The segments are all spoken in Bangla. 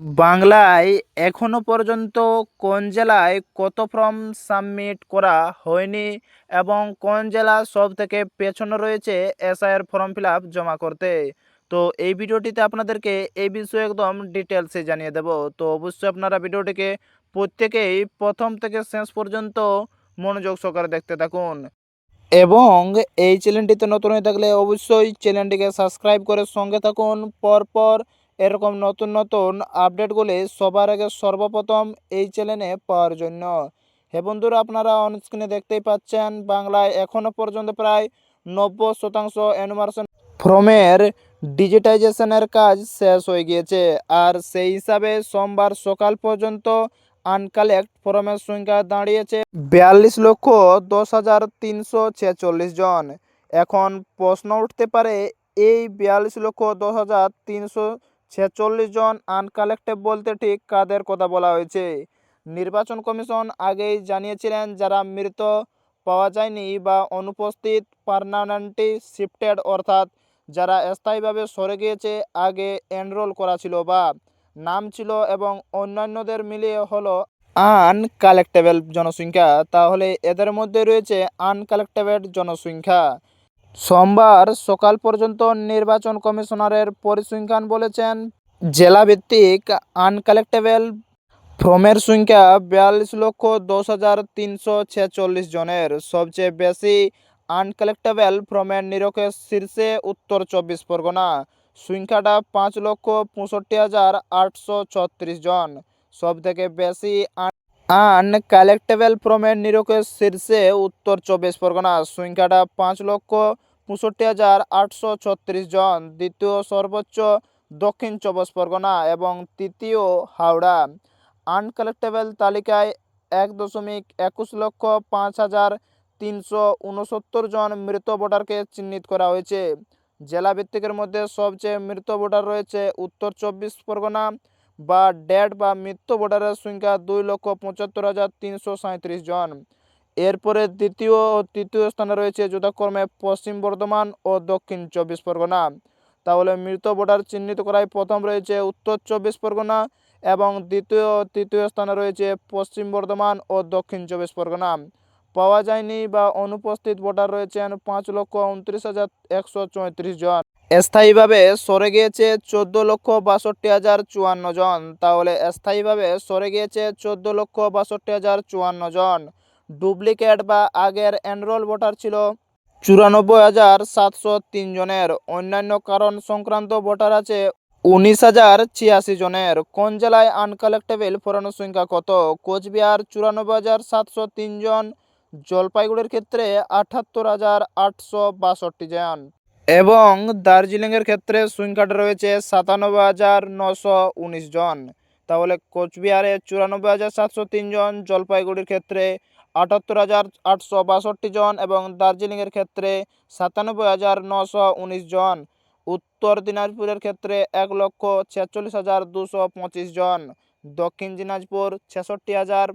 বাংলায় এখনও পর্যন্ত কোন জেলায় কত ফর্ম সাবমিট করা হয়নি এবং কোন জেলা সব থেকে পেছনে রয়েছে এসআইয়ের ফর্ম ফিল জমা করতে? তো এই ভিডিওটিতে আপনাদেরকে এই বিষয়ে একদম ডিটেলসে জানিয়ে দেব। তো অবশ্যই আপনারা ভিডিওটিকে প্রত্যেকেই প্রথম থেকে শেষ পর্যন্ত মনোযোগ সহকারে দেখতে থাকুন। এবং এই চ্যানেলটিতে নতুন হয়ে থাকলে অবশ্যই চ্যানেলটিকে সাবস্ক্রাইব করে সঙ্গে থাকুন। পরপর এরকম নতুন নতুন আপডেটগুলি সবার আগে সর্বপ্রথম এই চ্যানেলে পাওয়ার জন্য। হে বন্ধুরা, আপনারা অন স্ক্রিনে দেখতেই পাচ্ছেন, বাংলায় এখনও পর্যন্ত প্রায় নব্বই শতাংশ অ্যানুমারেশন ফ্রমের ডিজিটাইজেশনের কাজ শেষ হয়ে গিয়েছে। আর সেই হিসাবে সোমবার সকাল পর্যন্ত আনকালেক্ট ফর্মের সংখ্যা দাঁড়িয়েছে বিয়াল্লিশ লক্ষ দশ হাজার তিনশো ছেচল্লিশ জন। এখন প্রশ্ন উঠতে পারে, এই বিয়াল্লিশ লক্ষ দশ হাজার তিনশো ছেচল্লিশ জন আনকালেক্টেড বলতে ঠিক কাদের কথা বলা হয়েছে। নির্বাচন কমিশন আগেই জানিয়েছিলেন যারা মৃত পাওয়া যায়নি বা অনুপস্থিত পার্মানেন্টলি শিফটেড অর্থাৎ যারা স্থায়ীভাবে সরে গিয়েছে আগে এনরোল করা ছিল বা নাম ছিল এবং অন্যান্যদের মিলিয়ে হলো আনকালেক্টেবল জনসংখ্যা। তাহলে এদের মধ্যে রয়েছে আনকালেক্টেবল জনসংখ্যা। সোমবার সকাল পর্যন্ত নির্বাচন কমিশনারের পরিসংখ্যান বলেছেন, জেলাভিত্তিক আনকালেক্টেবল ফ্রমের সংখ্যা বিয়াল্লিশ লক্ষ দশ হাজার তিনশো ছেচল্লিশ জনের। সবচেয়ে বেশি আনকালেক্টেবল ফ্রমের নিরকের শীর্ষে উত্তর চব্বিশ পরগনা। সংখ্যাটা পাঁচ লক্ষ পঁয়ষট্টি হাজার আটশো ছত্রিশ জন। সবথেকে বেশি আনকালেক্টেবল ফর্মের নিরকের শীর্ষে উত্তর চব্বিশ পরগনা সংখ্যাটা পাঁচ লক্ষ পঁয়ষট্টি হাজার আটশো ছত্রিশ জন, দ্বিতীয় সর্বোচ্চ দক্ষিণ চব্বিশ পরগনা এবং তৃতীয় হাওড়া। আনকালেক্টেবল তালিকায় এক দশমিক একুশ লক্ষ পাঁচ হাজার তিনশো উনসত্তর জন মৃত ভোটারকে চিহ্নিত করা হয়েছে। জেলা ভিত্তিকের মধ্যে সবচেয়ে মৃত ভোটার রয়েছে উত্তর চব্বিশ পরগনা বা ডেড বা মৃত্যু ভোটারের সংখ্যা দুই লক্ষ পঁচাত্তর হাজার তিনশো সাঁত্রিশ জন। এরপরে দ্বিতীয় ও তৃতীয় স্থানে রয়েছে যথাক্রমে পশ্চিম বর্ধমান ও দক্ষিণ চব্বিশ পরগনা। তাহলে মৃত ভোটার চিহ্নিত করায় প্রথম রয়েছে উত্তর চব্বিশ পরগনা এবং দ্বিতীয় ও তৃতীয় স্থানে রয়েছে পশ্চিম বর্ধমান ও দক্ষিণ চব্বিশ পরগনা। পাওয়া যায়নি বা অনুপস্থিত ভোটার রয়েছেন পাঁচ লক্ষ উনত্রিশ হাজার একশো চৌত্রিশ জন। স্থায়ীভাবে সরে গিয়েছে চোদ্দ লক্ষ বাষট্টি হাজার চুয়ান্ন জন। তাহলে স্থায়ীভাবে সরে গিয়েছে চোদ্দ লক্ষ বাষট্টি হাজার চুয়ান্ন জন। ডুপ্লিকেট বা আগের এনরোল ভোটার ছিল চুরানব্বই হাজার সাতশো তিন জনের। অন্যান্য কারণ সংক্রান্ত ভোটার আছে উনিশ হাজার ছিয়াশি জনের। কোন জেলায় আনকালেক্টেবল ফোরানোর সংখ্যা কত? কোচবিহার চুরানব্বই হাজার সাতশো তিন জন। জলপাইগুড়ির ক্ষেত্রে আটাত্তর হাজার আটশো বাষট্টি জন। এবং দার্জিলিংয়ের ক্ষেত্রে সংখ্যাটা রয়েছে সাতানব্বই হাজার নশো উনিশ জন। তাহলে কোচবিহারে চুরানব্বই হাজার সাতশো তিন জন, জলপাইগুড়ির ক্ষেত্রে আটাত্তর হাজার আটশো বাষট্টি জন এবং দার্জিলিংয়ের ক্ষেত্রে সাতানব্বই হাজার নশো উনিশ জন। উত্তর দিনাজপুরের ক্ষেত্রে এক লক্ষ ছেচল্লিশ হাজার দুশো পঁচিশ জন। দক্ষিণ দিনাজপুর ছেষট্টি হাজার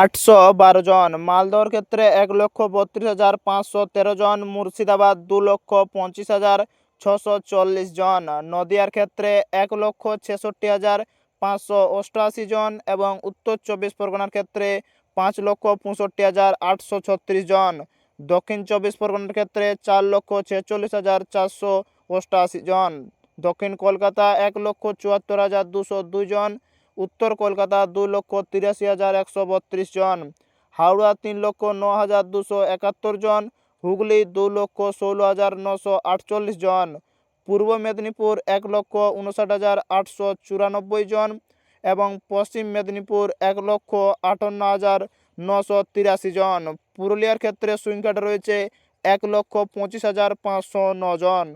আটশো বারো জন। মালদহর ক্ষেত্রে এক লক্ষ বত্রিশ হাজার পাঁচশো তেরো জন, মুর্শিদাবাদ দু লক্ষ পঁচিশ হাজার ছশো চল্লিশ জন। নদিয়ার ক্ষেত্রে এক লক্ষ ছেষট্টি হাজার পাঁচশো অষ্টআশি জন এবং উত্তর চব্বিশ পরগনার ক্ষেত্রে পাঁচ লক্ষ পঁয়ষট্টি হাজার আটশো ছত্রিশ জন। দক্ষিণ চব্বিশ পরগনার ক্ষেত্রে চার লক্ষ ছেচল্লিশ হাজার চারশো অষ্টআশি জন। দক্ষিণ কলকাতা এক লক্ষ চুয়াত্তর হাজার দুশো দুই জন উত্তর কলকাতা দু লক্ষ তিরাশি হাজার একশো বত্রিশ জন, হাওড়া তিন লক্ষ ন হাজার দুশো একাত্তর জন, হুগলি দু লক্ষ ষোলো হাজার নশো আটচল্লিশ জন, পূর্ব মেদিনীপুর এক লক্ষ উনষাট হাজার আটশো চুরানব্বই জন এবং পশ্চিম মেদিনীপুর এক লক্ষ আটান্ন হাজার নশো তিরাশি জন। পুরুলিয়ার ক্ষেত্রে সংখ্যাটা রয়েছে এক লক্ষ পঁচিশ হাজার পাঁচশো জন।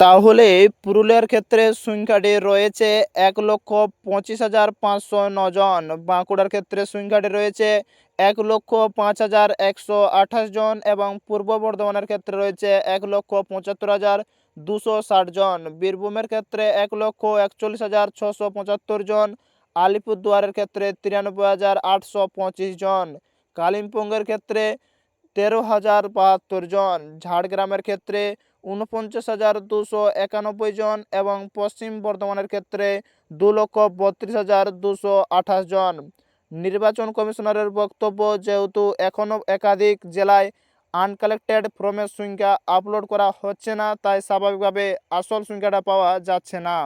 তাহলে পুরুলিয়ার ক্ষেত্রে সংখ্যাটি রয়েছে এক লক্ষ পঁচিশ হাজার পাঁচশো জন। বাঁকুড়ার ক্ষেত্রে সংখ্যাটি রয়েছে এক লক্ষ পাঁচ হাজার একশো আঠাশ জন এবং পূর্ব বর্ধমানের ক্ষেত্রে রয়েছে এক লক্ষ পঁচাত্তর হাজার দুশো ষাট জন। বীরভূমের ক্ষেত্রে এক লক্ষ একচল্লিশ হাজার ছশো পঁচাত্তর জন। আলিপুরদুয়ারের ক্ষেত্রে তিরানব্বই হাজার আটশো পঁচিশ জন। কালিম্পংয়ের ক্ষেত্রে তেরো হাজার বাহাত্তর জন, ঝাড়গ্রামের ক্ষেত্রে উনপঞ্চাশ হাজার দুশো একানব্বই জন এবং পশ্চিম বর্ধমানের ক্ষেত্রে দু লক্ষ বত্রিশ হাজার দুশো আঠাশ জন। নির্বাচন কমিশনারের বক্তব্য, যেহেতু এখনও একাধিক জেলায় আনকালেক্টেড ফর্মের সংখ্যা আপলোড করা হচ্ছে না, তাই স্বাভাবিকভাবে আসল সংখ্যাটা পাওয়া যাচ্ছে না।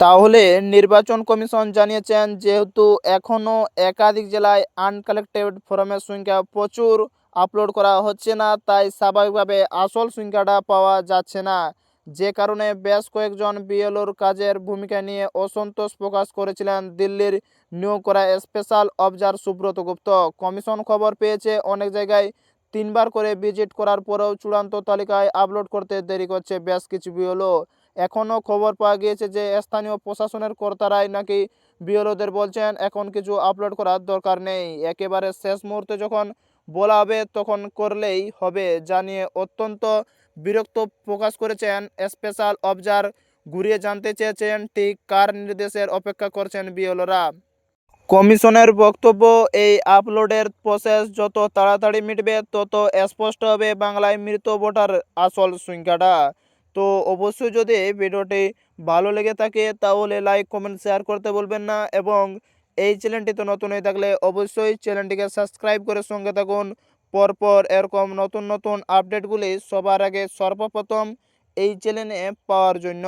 তাহলে নির্বাচন কমিশন জানিয়েছেন, যেহেতু এখনও একাধিক জেলায় আনকালেক্টেড ফর্মের সংখ্যা প্রচুর আপলোড করা হচ্ছে না, তাই স্বাভাবিকভাবে আসল সংখ্যাটা পাওয়া যাচ্ছে না। যে কারণে বেশ কয়েকজন বিএলওর কাজের ভূমিকা নিয়ে অসন্তোষ প্রকাশ করেছিলেন দিল্লির নিয়োগ করা special observer Subrata Gupta. Commission খবর পেয়েছে, অনেক জায়গায় তিনবার করে ভিজিট করার পরেও চূড়ান্ত তালিকায় আপলোড করতে দেরি করছে বেশ কিছু বিএলও এখনও খবর পাওয়া গিয়েছে যে স্থানীয় প্রশাসনের কর্তারাই নাকি বিএলওদের বলছেন, এখন কিছু আপলোড করার দরকার নেই। একেবারে শেষ মুহূর্তে যখন বলা হবে তখন করলেই হবে জানিয়ে অত্যন্ত বিরক্ত প্রকাশ করেছেন স্পেশাল অবজার ঘুরিয়ে জানতে চেয়েছেন ঠিক কার নির্দেশের অপেক্ষা করছেন বিএলরা। কমিশনের বক্তব্য, এই আপলোডের প্রসেস যত তাড়াতাড়ি মিটবে, তত স্পষ্ট হবে বাংলায় মৃত ভোটার আসল সংখ্যাটা। তো অবশ্যই যদি ভিডিওটি ভালো লেগে থাকে, তাহলে লাইক কমেন্ট শেয়ার করতে বলবেন না এবং এই চ্যানেলটিতে নতুন হয়ে থাকলে অবশ্যই চ্যানেলটিকে সাবস্ক্রাইব করে সঙ্গে থাকুন। পরপর এরকম নতুন নতুন আপডেটগুলি সবার আগে সর্বপ্রথম এই চ্যানেলে পাওয়ার জন্য।